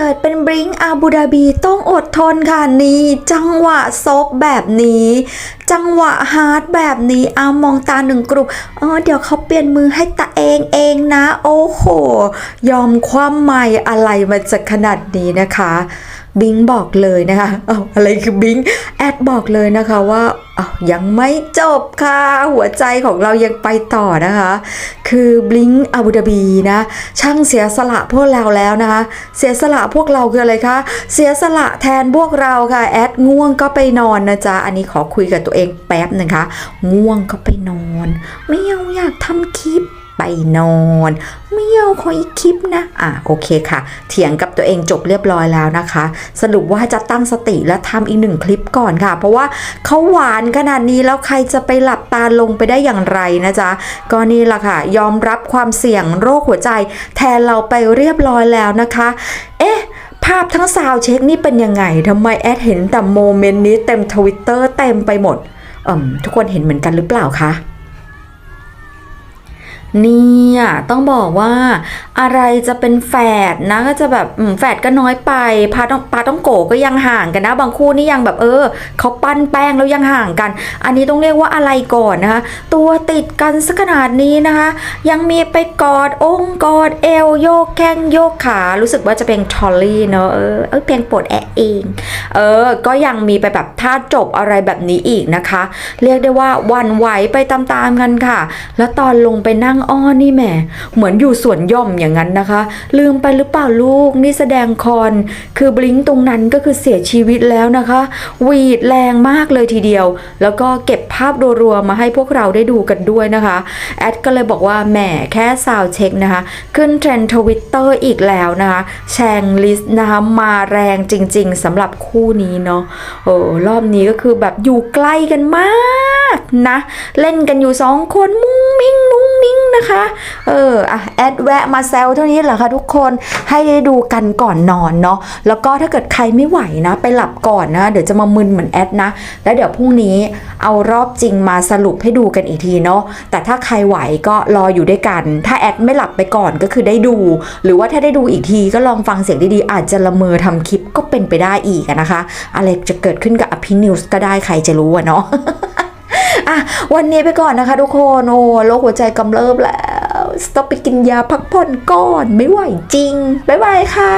เกิดเป็นบริงอาบูดาบีต้องอดทนค่ะนี่จังหวะซบแบบนี้ จังหวะฮาร์ดแบบนี้อามองตาหนึ่งกลุ่มเออเดี๋ยวเขาเปลี่ยนมือให้ตาเองเองนะ โอ้โห ยอมความใหม่อะไรมันจะขนาดนี้นะคะบิงบอกเลยนะคะเอาอะไรคือบิงแอดบอกเลยนะคะว่าเอายังไม่จบค่ะ หัวใจของเรายังไปต่อนะคะ คือบลิงอาบูดาบีนะ ช่างเสียสละพวกเราแล้วนะคะ เสียสละพวกเราคืออะไรคะ เสียสละแทนพวกเราค่ะ แอดง่วงก็ไปนอนนะจ๊ะ อันนี้ขอคุยกับตัวเองแป๊บหนึงคะ ง่วงก็ไปนอน ไม่เอาอยากทำคลิป ไปนอนไม่เอาขออีกคลิปนะอะโอเคค่ะ เถียงกับตัวเองจบเรียบร้อยแล้วนะคะ สรุปว่าจะตั้งสติและทำอีกหนึ่งคลิปก่อนค่ะ เพราะว่าเขาหวานขนาดนี้แล้วใครจะไปหลับตาลงไปได้อย่างไรนะจ๊ะก็นี่แหละค่ะ ยอมรับความเสี่ยงโรคหัวใจ แทนเราไปเรียบร้อยแล้วนะคะ เอ๊ะภาพทั้งซาวเช็คนี่เป็นยังไงทำไมแอดเห็นแต่โมเมนต์นี้เต็มทวิตเตอร์เต็มไปหมดเอ่มทุกคนเห็นเหมือนกันหรือเปล่าคะ เนี่ยต้องบอกว่าอะไรจะเป็นแฝดนะก็จะแบบแฝดก็น้อยไปพาต้องปาต้องโกก็ยังห่างกันนะ บางคู่นี่ยังแบบเออเขาปั้นแป้งแล้วยังห่างกัน อันนี้ต้องเรียกว่าอะไรก่อนนะคะ ตัวติดกันสักขนาดนี้นะคะ ยังมีไปกอดองค์กอดเอวโยกแข้งโยกขารู้สึกว่าจะเป็นทอลลี่เนอะเออเออเพลงโปรดแอะเองเออก็ยังมีไปแบบท่าจบอะไรแบบนี้อีกนะคะ เรียกได้ว่าวันไหวไปตามๆกันค่ะ แล้วตอนลงไปนั่งอ้อนี่แหมเหมือนอยู่สวนย่อมอย่างนั้นนะคะ ลืมไปหรือเปล่าลูกนี่แสดงคอนคือบลิงตรงนั้นก็คือเสียชีวิตแล้วนะคะวีดแรงมากเลยทีเดียว แล้วก็เก็บภาพรัวๆมาให้พวกเราได้ดูกันด้วยนะคะแอดก็เลยบอกว่าแหมแค่ซาวเช็คนะคะ ขึ้นเทรนด์ทวิตเตอร์อีกแล้วนะคะแชงลิสต์นะคะมาแรงจริงๆสำหรับคู่นี้เนาะโอ้รอบนี้ก็คือแบบอยู่ใกล้กันมาก นะ เล่นกันอยู่สองคนมุ้งมิ้งมุ้งมิ้งนะคะ เอออะแอดแวะมาแซวเท่านี้แหละค่ะทุกคนให้ได้ดูกันก่อนนอนเนาะแล้วก็ถ้าเกิดใครไม่ไหวนะ ไปหลับก่อนนะ เดี๋ยวจะมามึนเหมือนแอดนะ แล้วเดี๋ยวพรุ่งนี้เอารอบจริงมาสรุปให้ดูกันอีกทีเนาะแต่ถ้าใครไหวก็รออยู่ด้วยกัน ถ้าแอดไม่หลับไปก่อนก็คือได้ดู หรือว่าถ้าได้ดูอีกทีก็ลองฟังเสียงดีๆอาจจะละเมอทำคลิปก็เป็นไปได้อีกนะคะ อะไรจะเกิดขึ้นกับอภินิวส์ก็ได้ใครจะรู้อะเนาะ อะวันนี้ไปก่อนนะคะทุกคนโอ้โรคหัวใจกำเริบแล้วต้องไปกินยาพักผ่อนก่อนไม่ไหวจริงบ๊ายบายค่ะ